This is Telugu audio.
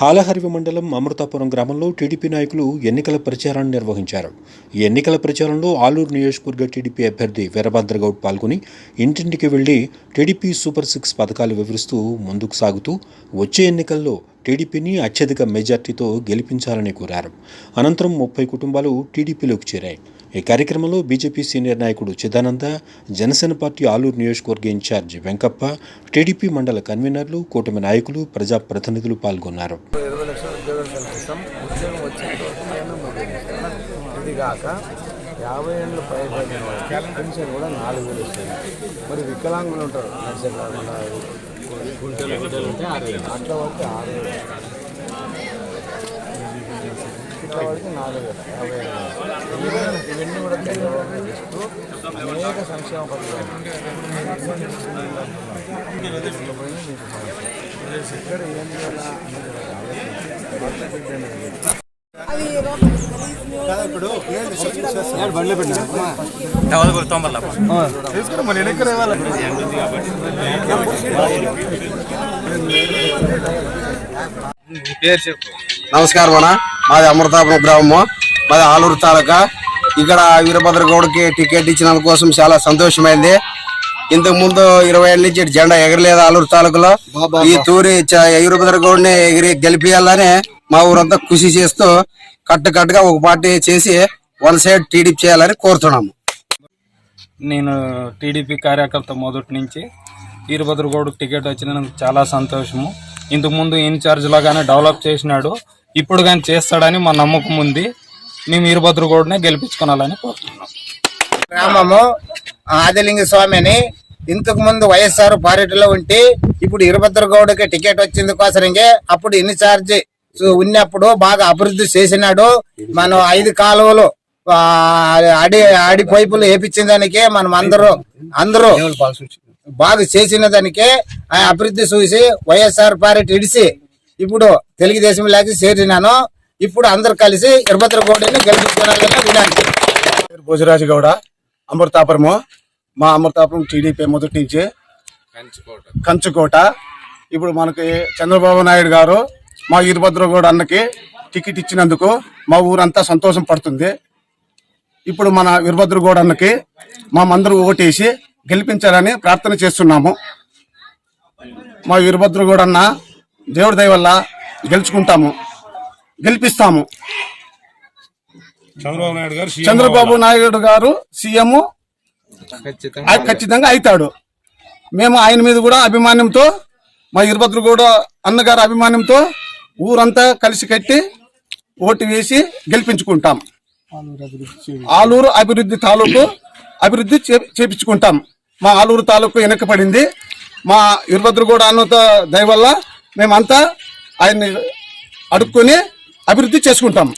హాలహరివి మండలం అమృతాపురం గ్రామంలో టీడీపీ నాయకులు ఎన్నికల ప్రచారాన్ని నిర్వహించారు. ఈ ఎన్నికల ప్రచారంలో ఆలూరు నియోజకవర్గ టీడీపీ అభ్యర్థి వీరభద్రగౌడ్ పాల్గొని ఇంటింటికి వెళ్ళి టీడీపీ సూపర్ సిక్స్ పథకాలు వివరిస్తూ ముందుకు సాగుతూ వచ్చే ఎన్నికల్లో టీడీపీని అత్యధిక మెజార్టీతో గెలిపించాలని కోరారు. అనంతరం ముప్పై కుటుంబాలు టీడీపీలోకి చేరాయి. ఈ కార్యక్రమంలో బీజేపీ సీనియర్ నాయకుడు చిదానంద జనసేన పార్టీ ఆలూరు నియోజకవర్గ ఇన్ఛార్జ్ వెంకప్ప టీడీపీ మండల కన్వీనర్లు కూటమి నాయకులు ప్రజాప్రతినిధులు పాల్గొన్నారు. యాభై ఏళ్ళు పైబడిన వాళ్ళకి పెన్షన్ కూడా నాలుగు వేలు వస్తుంది మరి వికలాంగులు ఉంటారు. నడిచే కాకుండా గుంటలు గుంటలు ఉంటే ఆరు అట్లా పడితే ఆరు ఇట్లా నాలుగు ఇవన్నీ- కూడా అనేక సంక్షేమ పథకాలు ఇక్కడ ఏం నమస్కారం అన్న. మాది అమృతాపురం గ్రామము. మాది ఆలూరు తాలూకా. ఇక్కడ వీరభద్ర గౌడ్కి టికెట్ ఇచ్చినందు కోసం చాలా సంతోషమైంది. ఇంతకు ముందు ఇరవై ఏళ్ళ నుంచి జెండా ఎగరలేదు ఆలూరు తాలూకులో. ఈ తూరి చ- వీరభద్ర గౌడ్ని ఎగిరి గెలిపియాలని మా ఊరంతా కృషి చేస్తూ కట్టు కట్టుగా ఒక పార్టీ చేసి వన్ సైడ్ టీడీపీ చేయాలని కోరుతున్నాము. నేను టీడీపీ కార్యకర్త మొదటి నుంచి వీరభద్రగౌడ్ టికెట్ వచ్చినందుకు చాలా సంతోషము. ఇంతకుముందు ఇన్ఛార్జ్ లాగానే డెవలప్ చేసినాడు ఇప్పుడు కానీ చేస్తాడని మా నమ్మకం ఉంది. మేము వీరభద్రగౌడ్నే గెలిపించుకోవాలని కోరుతున్నాం. గ్రామము ఆదిలింగ స్వామి అని ఇంతకు ముందు వైఎస్ఆర్ పార్టీలో ఉంటే ఇప్పుడు ఇరుభద్ర గౌడకి టికెట్ వచ్చింది కోసరంగే అప్పుడు ఇన్ఛార్జ్ ఉన్నప్పుడు బాగా అభివృద్ధి చేసినాడు. మనం ఐదు కాలువలు ఆ, అడి అడి పైపులు వేపించిన దానికే మనం అందరూ అందరూ బాగా చేసిన దానికే ఆ అభివృద్ధి చూసి వైఎస్ఆర్ పార్టీ ఇడిసి ఇప్పుడు తెలుగుదేశం లేక చేరినాను. ఇప్పుడు అందరు కలిసి ఇరుభద్ర గౌడని పేరు భోజరాజు గౌడ అమృతాపురము. మా అమృతాపురం టీడీపీ మొదటి నుంచి కంచుకోట. ఇప్పుడు మనకి చంద్రబాబు నాయుడు గారు మా వీరభద్రగౌడ అన్నకి టికెట్ ఇచ్చినందుకు మా ఊరంతా సంతోషం పడుతుంది. ఇప్పుడు మన వీరభద్రగౌడ అన్నకి మా మందరూ ఓటేసి గెలిపించాలని ప్రార్థన చేస్తున్నాము. మా వీరభద్రగౌడ అన్న దేవుడి దయ వల్ల గెలుచుకుంటాము. గెలిపిస్తాము. చంద్రబాబు నాయుడు గారు సీఎం ఖచ్చితంగా. అవుతాడు. మేము ఆయన మీద కూడా అభిమానంతో మా ఇరుభద్ర కూడా అన్నగారు అభిమానంతో ఊరంతా కలిసి కట్టి ఓటు వేసి గెలిపించుకుంటాం. ఆలూరు అభివృద్ధి తాలూకు అభివృద్ధి చేపించుకుంటాం. మా ఆలూరు తాలూకు వెనకపడింది మా ఇరుభద్రగూడ అన్నతో దయ వల్ల మేమంతా ఆయన్ని అడుక్కొని అభివృద్ధి చేసుకుంటాం.